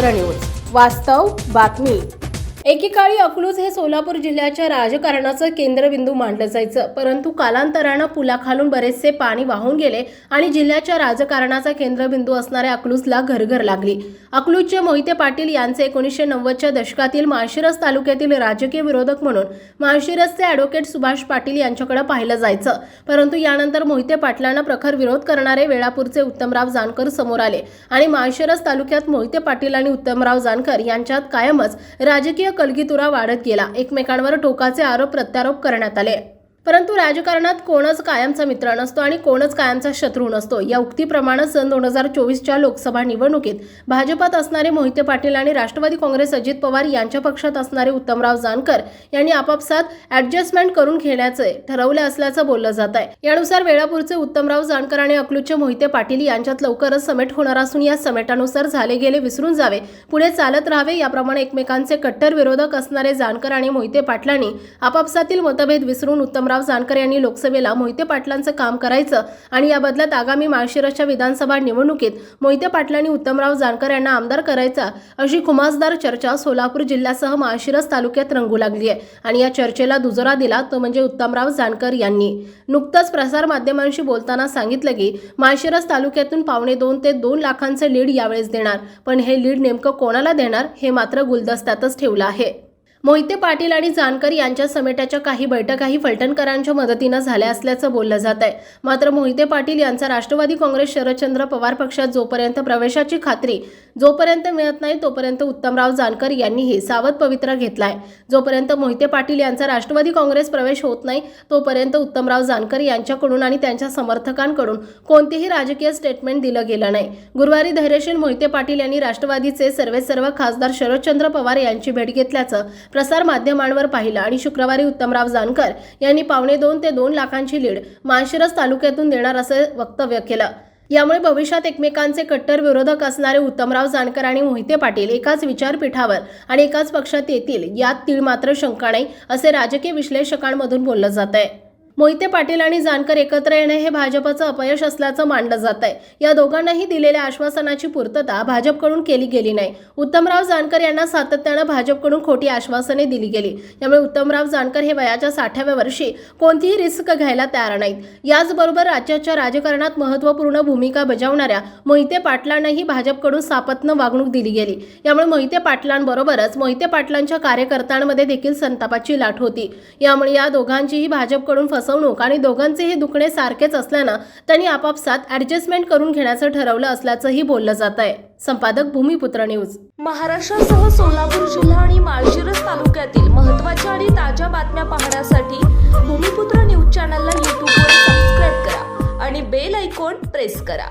भूमिपुत्र news. वास्तव बातमी. एकेकाळी अकलूज हे सोलापूर जिल्ह्याच्या राजकारणाचं केंद्रबिंदू मानलं जायचं. परंतु कालांतरानं पुलाखालून बरेचसे पाणी वाहून गेले आणि जिल्ह्याच्या राजकारणाचा केंद्रबिंदू असणाऱ्या अकलूजला घरघर लागली. अकलूजचे मोहिते पाटील यांचे एकोणीसशे नव्वदच्या दशकातील माळशिरस तालुक्यातील राजकीय विरोधक म्हणून माळशिरसचे ॲडव्होकेट सुभाष पाटील यांच्याकडे पाहिलं जायचं. परंतु यानंतर मोहिते पाटलांना प्रखर विरोध करणारे वेळापूरचे उत्तमराव जानकर समोर आले आणि माळशिरस तालुक्यात मोहिते पाटील आणि उत्तमराव जानकर यांच्यात कायमच राजकीय कलगीतुरा वाढत गेला. एकमेकांवर टोकाचे आरोप प्रत्यारोप करण्यात आले. परंतु राजकारणात कोणच कायमचा मित्र नसतो आणि कोणच कायमचा शत्रू नसतो. या उक्तीप्रमाणे सन दोन हजार चोवीसच्या लोकसभा निवडणुकीत भाजपात असणारे मोहिते पाटील आणि राष्ट्रवादी काँग्रेस अजित पवार यांच्या पक्षात असणारे उत्तमराव जानकर यांनी आपापसात ऍडजस्टमेंट करून घेण्याचे ठरवले असल्याचं बोललं जात आहे. यानुसार वेळापूरचे उत्तमराव जानकर आणि अकलूजचे मोहिते पाटील यांच्यात लवकरच समेट होणार असून या समेटानुसार झाले गेले विसरून जावे. पुढे चालत राहावे याप्रमाणे एकमेकांचे कट्टर विरोधक असणारे जानकर आणि मोहिते पाटलांनी आपापसातील मतभेद विसरून उत्तमराव जानकर यांनी लोकसभेला मोहिते पाटलांचं काम करायचं आणि या बदल्यात आगामी माळशिरसच्या विधानसभा निवडणुकीत मोहिते पाटलांनी उत्तमराव जानकर यांना आमदार करायचा अशी खुमासदार चर्चा सोलापूर जिल्ह्यासह माळशिरस तालुक्यात रंगू लागली आहे. आणि या चर्चेला दुजोरा दिला तो म्हणजे उत्तमराव जानकर यांनी. नुकतंच प्रसार माध्यमांशी बोलताना सांगितलं की माळशिरस तालुक्यातून पावणे दोन ते दोन लाखांचे लीड यावेळेस देणार. पण हे लीड नेमकं कोणाला देणार हे मात्र गुलदस्त्यातच ठेवलं आहे. मोहिते पाटील आणि जानकर यांच्या समेटाच्या काही बैठकाही फलटणकरांच्या मदतीनं झाल्या असल्याचं बोललं जात आहे. मात्र मोहिते पाटील यांचा राष्ट्रवादी काँग्रेस शरदचंद्र पवार पक्षात जोपर्यंत प्रवेशाची खात्री जोपर्यंत मिळत नाही तोपर्यंत उत्तमराव जानकर यांनीही सावध पवित्रा घेतलाय. जोपर्यंत मोहिते पाटील यांचा राष्ट्रवादी काँग्रेस प्रवेश होत नाही तोपर्यंत उत्तमराव जानकर यांच्याकडून आणि त्यांच्या समर्थकांकडून कोणतेही राजकीय स्टेटमेंट दिलं गेलं नाही. गुरुवारी धैर्यशील मोहिते पाटील यांनी राष्ट्रवादीचे सर्वेसर्व खासदार शरदचंद्र पवार यांची भेट घेतल्याचं प्रसार माध्यमांवर पाहिलं आणि शुक्रवारी उत्तमराव जानकर यांनी पावणे दोन ते दोन लाखांची लीड माळशिरस तालुक्यातून देणार असं वक्तव्य केलं. यामुळे भविष्यात एकमेकांचे कट्टर विरोधक असणारे उत्तमराव जानकर आणि मोहिते पाटील एकाच विचारपीठावर आणि एकाच पक्षात येतील यात तीळ मात्र शंका नाही असे राजकीय विश्लेषकांमधून बोललं जात आहे मोहिते पाटील आणि जानकर एकत्र येणे हे भाजपचं अपयश असल्याचं मानलं जात आहे. या दोघांनाही दिलेल्या आश्वासनाची पूर्तता भाजपकडून केली गेली नाही. उत्तमराव जानकर यांना सातत्यानं भाजपकडून खोटी आश्वासने दिली गेली. त्यामुळे उत्तमराव जानकर हे वयाच्या साठाव्या वर्षी कोणतीही रिस्क घ्यायला तयार नाहीत. याचबरोबर राज्याच्या राजकारणात महत्त्वपूर्ण भूमिका बजावणाऱ्या मोहिते पाटलांनाही भाजपकडून सापत्न वागणूक दिली गेली. यामुळे मोहिते पाटलांबरोबरच मोहिते पाटलांच्या कार्यकर्त्यांमध्ये देखील संतापाची लाट होती. यामुळे या दोघांचीही भाजपकडून फसवणूक आणि दोघांचेही दुखणे सारखेच असल्यानं त्यांनी आपापसात ऍडजस्टमेंट करून घेण्याचं ठरवलं असल्याचंही बोललं जात आहे संपादक भूमिपुत्र न्यूज. महाराष्ट्रासह सोलापूर जिल्हा आणि माळशिरस तालुक्यातील महत्त्वाच्या आणि ताज्या बातम्या पाहण्यासाठी भूमिपुत्र न्यूज चॅनलला यूट्यूबवर सबस्क्राईब करा आणि बेल ऐकॉन प्रेस करा.